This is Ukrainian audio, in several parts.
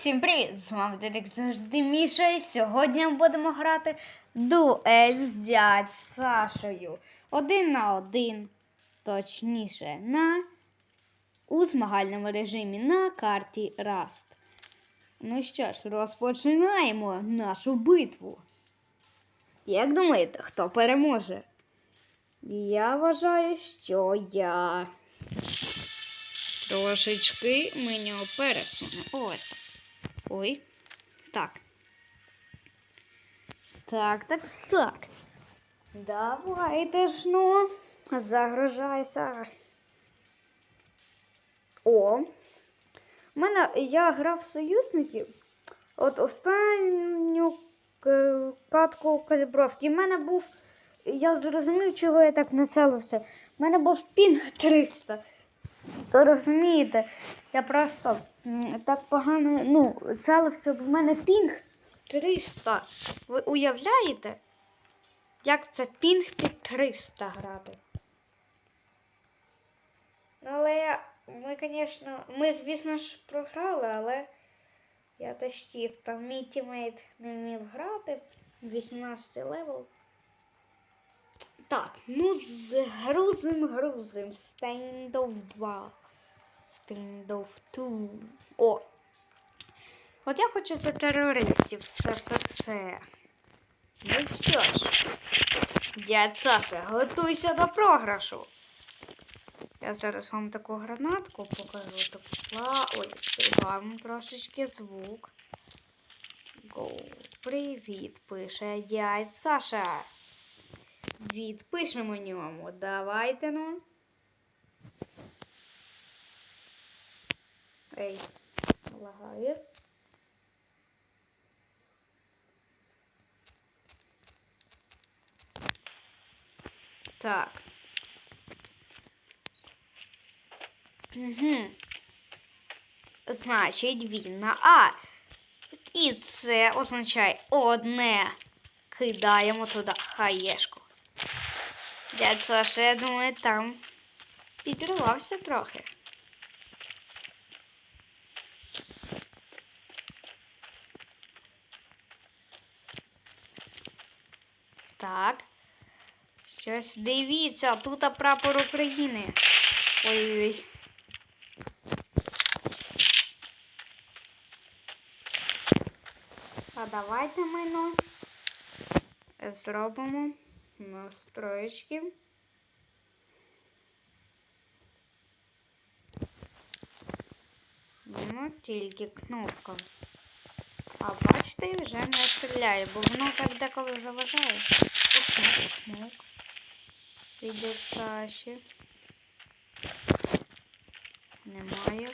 Всім привіт! З вами Дерек завжди Міша. І сьогодні ми будемо грати дуель з дядь Сашою. Один на один. Точніше, на у змагальному режимі на карті Rust. Ну що ж, розпочинаємо нашу битву. Як думаєте, хто переможе? Я вважаю, що я. Трошечки мене пересуну. Ось так. Ой. Так. Так, так, так. Давайте ж ну. Загружайся. О. У мене я грав союзників. От останню катку калібровки. У мене був. Я зрозумів, чого я так націлився. У мене був пінг 300. То розумієте, я просто так погано ну, целився, бо в мене пінг 300. Ви уявляєте, як це пінг під 300 грати? Ну, але ми, звісно, ми, звісно ж, програли, але я тащив. Там мій тімейт не вмів грати. 18 левел. Так, ну з грузим, грузим. Стейндов 2. Стейндов 2. О! От я хочу за терористів. Все, все, все. Ну що ж, дядь Саша, готуйся до програшу. Я зараз вам таку гранатку покажу. Таку пла... Ой, прибавимо трошечки звук. Гоу. Привіт, пише дядь Саша. Відпишемо ньому. Давайте ну. Ей, лагає. Так. Угу. Значить, він на А. І це означає одне. Кидаємо туди хаєшку. Дядь Саша, я думаю, там підривався трохи. Так. Щось дивіться, тут прапор України. Ой-ой. А давайте ми ну, зробимо настроєчки. Ну, тільки кнопка. А бачите, вже не стріляє, бо воно так деколи заважає. Ох, смок. Піде краще. Немає.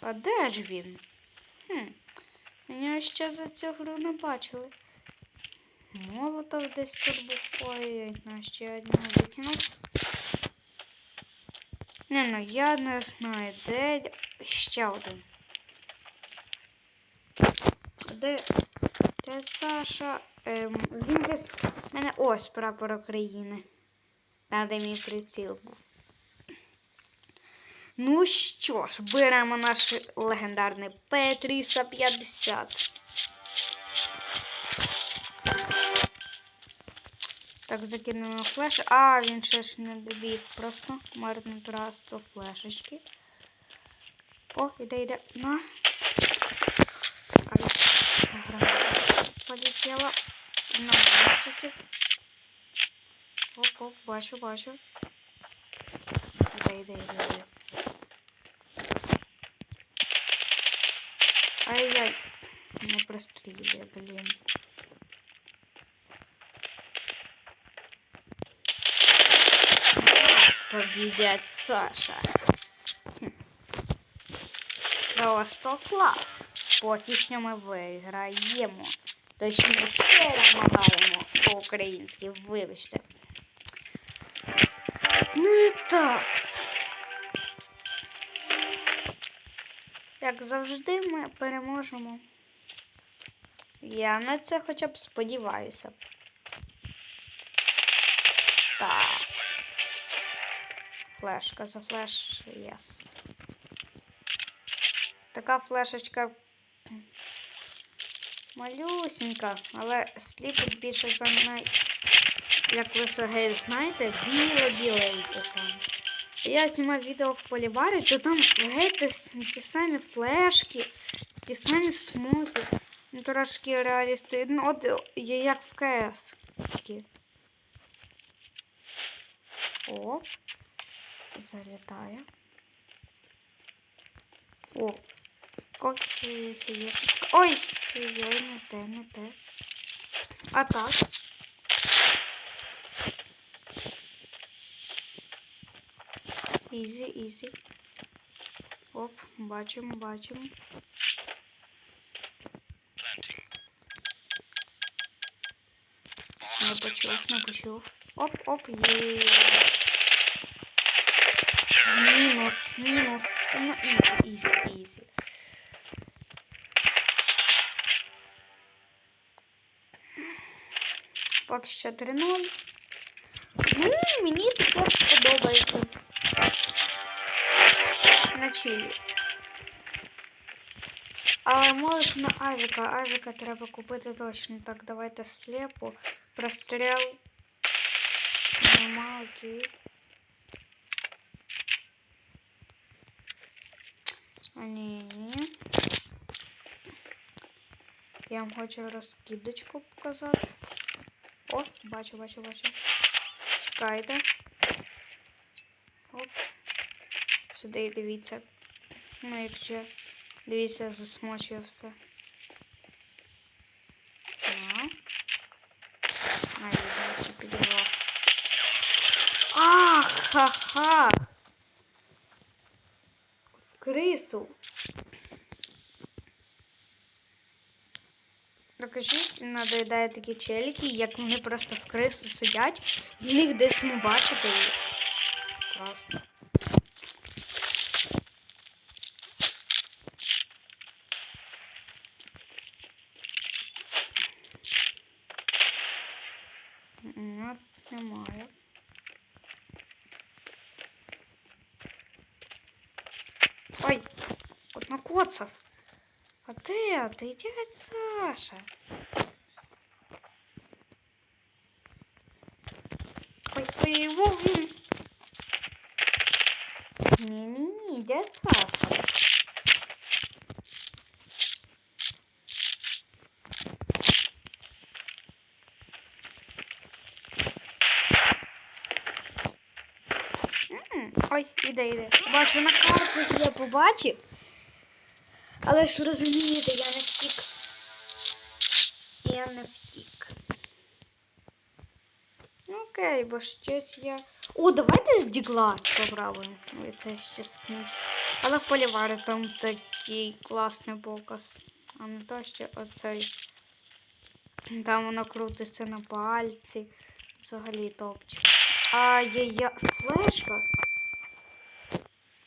А де ж він? Хм. Мене ще за цю гру не бачили. Молотов десь тут був. Ой-ой, на ще одного викинув. Не, ну я не знаю, де ще один. Де Де Саша? Ем, він десь. У мене ось прапор України. Там, де мій приціл був. Ну що ж, беремо наш легендарний П-350. Так, закинемо флеш. А, він ще ж не добіг. Просто марнотратство флешечки. О, іде, іде. На. Ай, граната полетіла. На мальчиків. Оп, оп, бачу, бачу. Іде. Ай-яй. Не прострілює, блін. Тобі дядь Саша. Хм. Просто клас. Що ми виграємо. Точніше, перемагаємо по-українськи, вибачте. Ну і так. Як завжди, ми переможемо. Я на це хоча б сподіваюся. Так. Флешка за флеш, єс. Така флешечка малюсенька, але сліпить більше за неї. Як ви це гей знаєте, біле-біле екран. Я знімав відео в поліварі, то там гей ті, самі флешки, ті самі смоки. Ну, трошки реалісти. Ну, от є як в КС. Такі. О, залітає. О, ой, ой, ой, ой, не те, не те. А так. Ізі, ізі. Оп, бачимо, бачимо. Не почув, не почув. Оп, оп, є. Мінус, мінус. Ну, ізі, ізі, ізі. Поки що 3-0. Ну, мені тепер подобається. На чилі. Але може на Авіка. Авіка треба купити точно. Так, давайте слепу. Простріл. Нема, окей. А ні, ні. Я вам хочу розкидочку показати. О, бачу, бачу, бачу. Чекайте. Оп. Сюди і дивіться. Ну, якщо дивіться, засмочує все. А. Ай, я бачу, підірвав. Ах, ха-ха! Покажіть, такі челіки, як вони просто в крису сидять, в них десь не бачите їх. Просто. Ой, от накоцав. А де ти, дядь Саша? Вогонь. Ні-ні-ні, дядь Саша. Ой, іде, іде. Бачу на карту, я побачив. Але ж розумієте, я не втік. Я не втік. Ну, Окей, бо щось я. О, давайте з дігла попробуємо. Ой, це ще скінч. Але в поліварі там такий класний показ. А не то ще оцей. Там воно крутиться на пальці. Взагалі топчик. А є я. Флешка?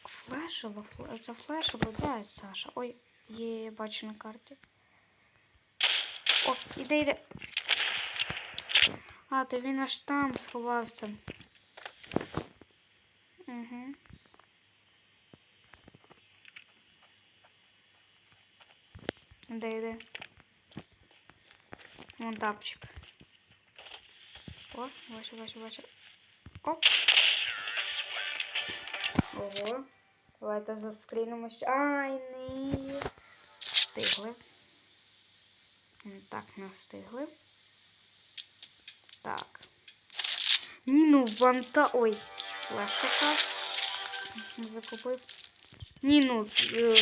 Флешило, фле... зафлешило, да, Саша. Ой, є, я бачу на карті. О, іде, іде. А, то він аж там сховався. Угу. Іде, іде. Вон тапчик. О, бачу, бачу, бачу. Оп. Ого. Давайте заскрінимо ще. Ай, ні. Встигли. Так, не встигли. Так. Ні, ну ванта. Ой, флешика. Закупив. Ні, ну. Е...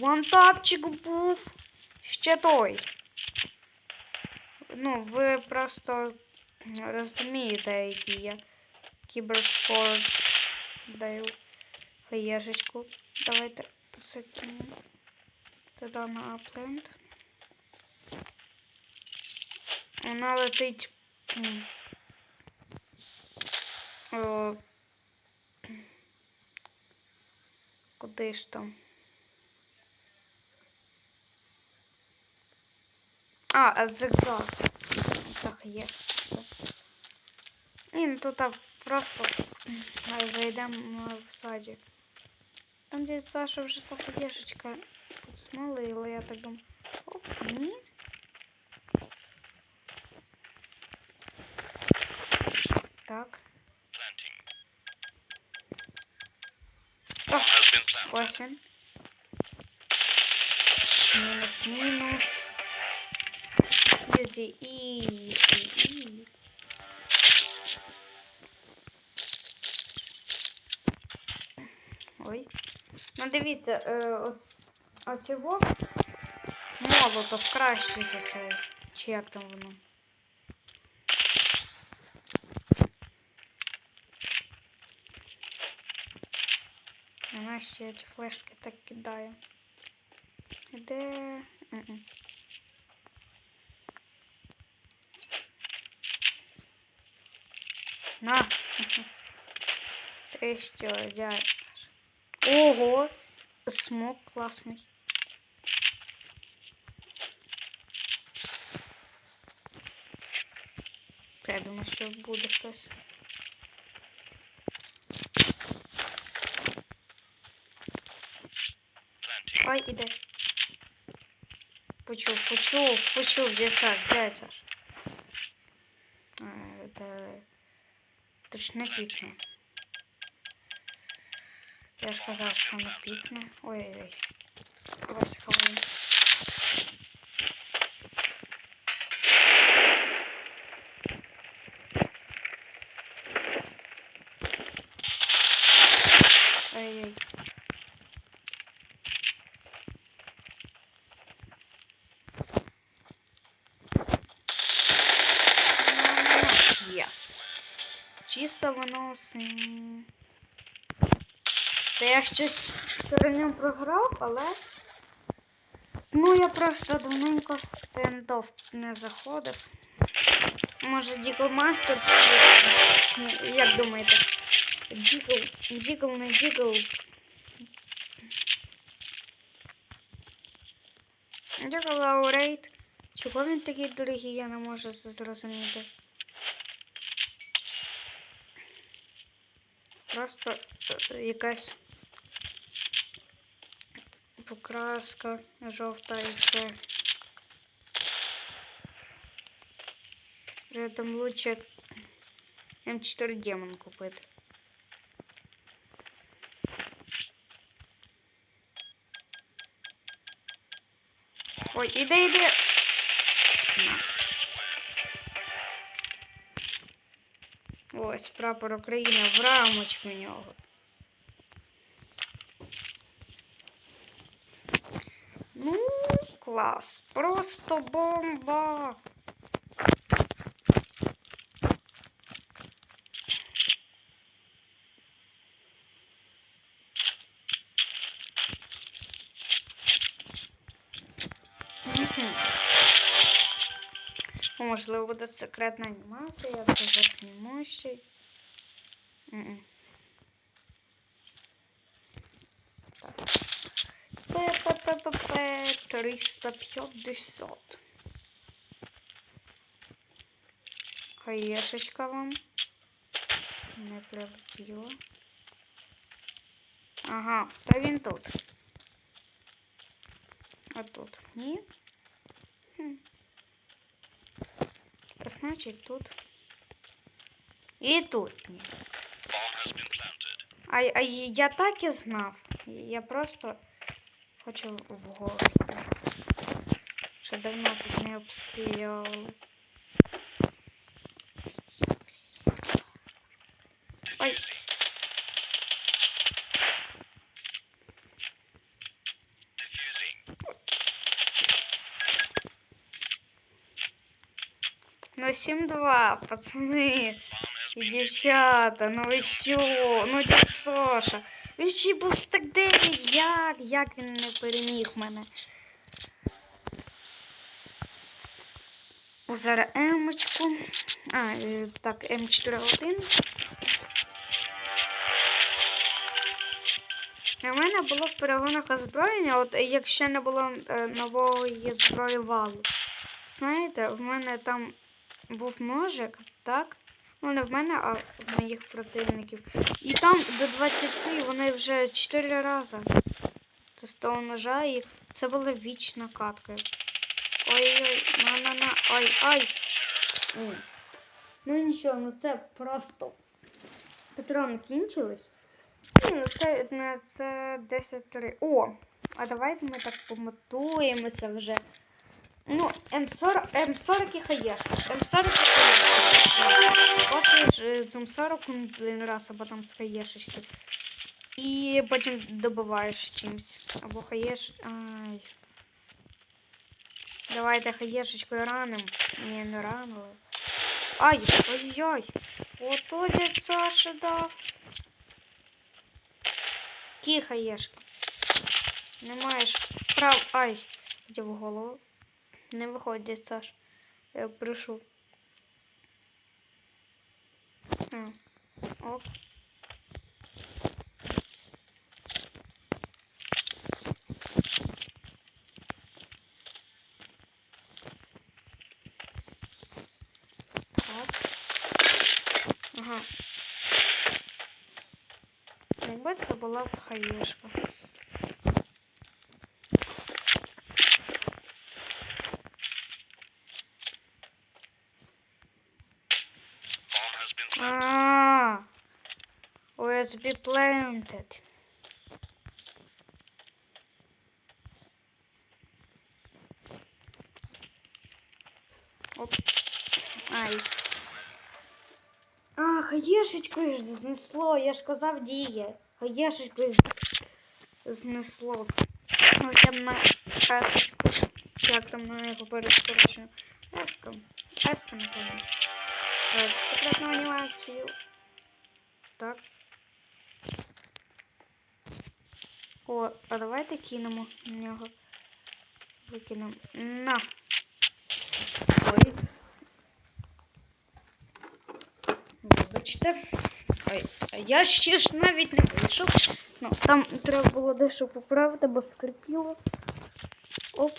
Вантапчик був. Ще той. Ну, ви просто розумієте, який я кіберспорт даю хаєшечку. Давайте закинемо туди на апленд. Вона летить. О, куди ж там? А, а зигзаг. Так є. Ні, ну тут просто зайдемо в садик. Там, де Саша вже та подержечка підсмолила, я так думаю. Оп, ні. Так. О, ось він. Мінус, мінус. Юзі і, і, і. Ой. Ну дивіться, е, оцього молотов краще за цей. Чи як там воно? Ці флешки так кидає. Де. На. Ти що, дядь? Ого! Смок класний. Я думаю, що буде хтось. Planting. Ай, іде. Почув, почув, почув, де Саш, де Саш? А, это... Точно пікне. Я ж казав, що не пікне. Ой-ой-ой. Та я щось ним програв, але. Ну, я просто давненько в стендов не заходив. Може, Дігл Мастер? Як думаєте? Дігл, Дігл, не Дігл. Дігл Лаурейт. Чого він такий дорогий, я не можу зрозуміти. Просто е, якась покраска жовта і все. Рядом лучше М4 демон купити. Ой, іде, іде. Ось прапор України в рамочку нього. Ну, клас. Просто бомба. Мгм. Можливо, буде секретна анімація, я це засніму ще. Мгм. Так. П-п-п-п-п 350. Хаєшечка вам. Не прилетіло. Ага, та він тут. А тут ні. Хм. Значить тут. І тут ні. Bomb has been planted. А, а я так і знав. Я просто хочу вгору. Ще давно тут не обстрілювали. Ой. 7-2, пацани. І дівчата, ну ви що? Ну дядь Саша. Він ще й був стак 9. Як? Як він не переміг мене? О, Зараз Емочку. А, е, так, М41. У мене було в перегонах озброєння, от якщо не було е, нової зброї валу. Знаєте, в мене там був ножик, так? Ну, не в мене, а в моїх противників. І там до 20 вони вже 4 рази. Це з того ножа, і це була вічна катка. Ой-ой, на-на-на, ай-ай. Ну нічого, ну це просто. Патрони кінчились. Ну це, це 10-3. О! А давайте ми так помотуємося вже. Ну, М40, М40 і хаєшка. М40 і хаєшка. От ж з М40 один раз, або там з хаєшечки. І потім добиваєш чимось. Або хаєш. Ай. Давайте хаєшечкою раним. Ні, не ранили. Ай, ой-ой. Ото дядь Саша дав. Ті хаєшки. Не маєш прав. Ай. Іди в голову. Не виходь, дядь Саш. Я прошу. А. Ок. Ага. Якби це була б хаєшка. USB planted. Оп. Ай. А, хаєшечкою ж знесло, я ж казав діє. Хаєшечкою з... знесло. Ну, там на есочку. Як там на його перескорочено? Еска. Еска, напевно. Е, Секретну анімацію. Так. О, а давайте кинемо на нього. Викинемо. На. Ой. Вибачте. Ой, а я ще ж навіть не вийшов. Ну, там треба було дещо поправити, бо скрипіло. Оп.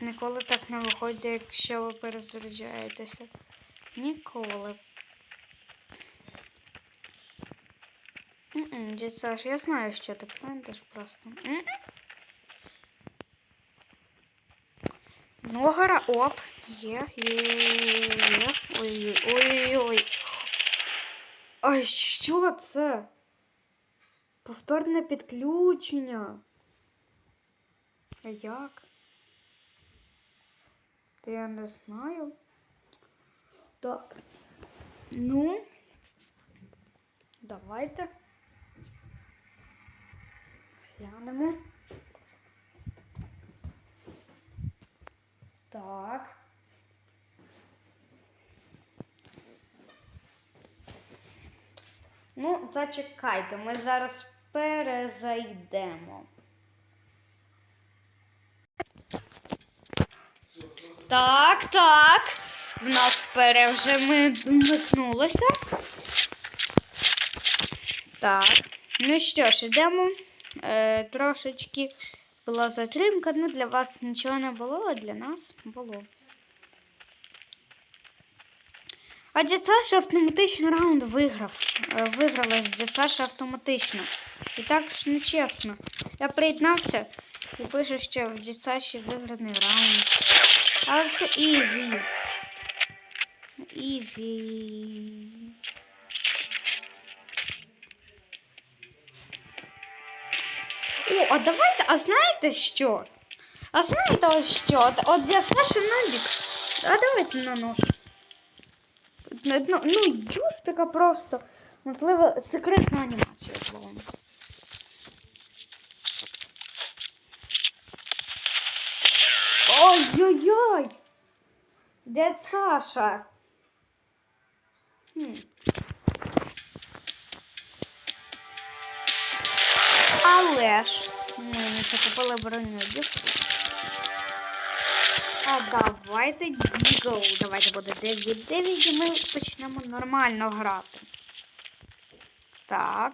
Ніколи так не виходить, якщо ви перезаряджаєтеся. Ніколи. Дядь Саш, я знаю, що ти плентиш просто. Гора, оп. Є, є, є. Ой, ой, ой. А що це? Повторне підключення. А як? Та я не знаю. Так. Ну. Давайте. Глянемо. Так. Ну, зачекайте, ми зараз перезайдемо. Так, так. В нас пере вже ми вмикнулося. Так. Ну що ж, йдемо. Е, трошечки була затримка. Ну, для вас нічого не було, а для нас було. А дядь автоматично раунд виграв. Е, Виграла з дядь автоматично. І так ж нечесно. Я приєднався і пише, що в дядь Саші виграний раунд. Але це ізі. Ізі. О, а давайте, а знаєте що? А знаєте ось що? От, я Саша Набік. А давайте на нож. Ну, ну, ну юспіка просто. Можливо, секретна анімація була. Ой-ой-ой! Дядь Саша. Хм. Але ж ми не закупили броню. А давайте Дігл. Давайте буде 9 9 і ми почнемо нормально грати. Так.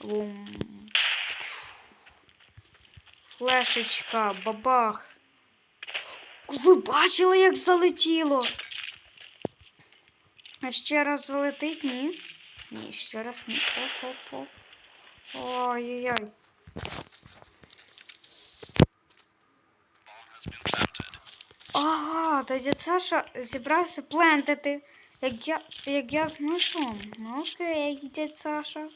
Бум. Флешечка, бабах. Ви бачили, як залетіло? А ще раз залетить? Ні. Ні, ще раз ні. Оп-оп-оп. Ой-ой-ой. Ага, тоді Саша зібрався плентити. Як я, як я з ножом. Ну окей, дядь Саша.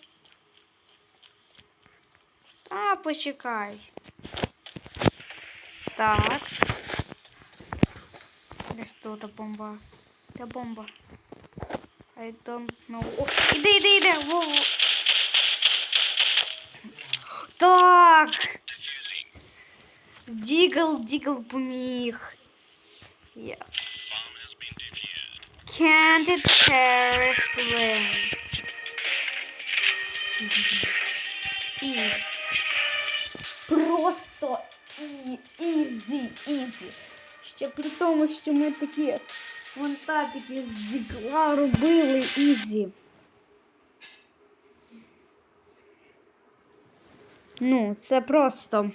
А, почекай. Так. Десь тут бомба. Де бомба? I don't know. О, іди, іди, іди. Во, во. Так. Дігл, дігл поміг. Yes. Can't it terrorist win? І. Просто і, ізі, ізі. Ще при тому, що ми такі вантапіки з дігла робили ізі. Ну, це просто.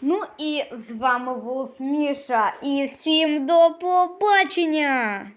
Ну і з вами був Міша. І всім до побачення!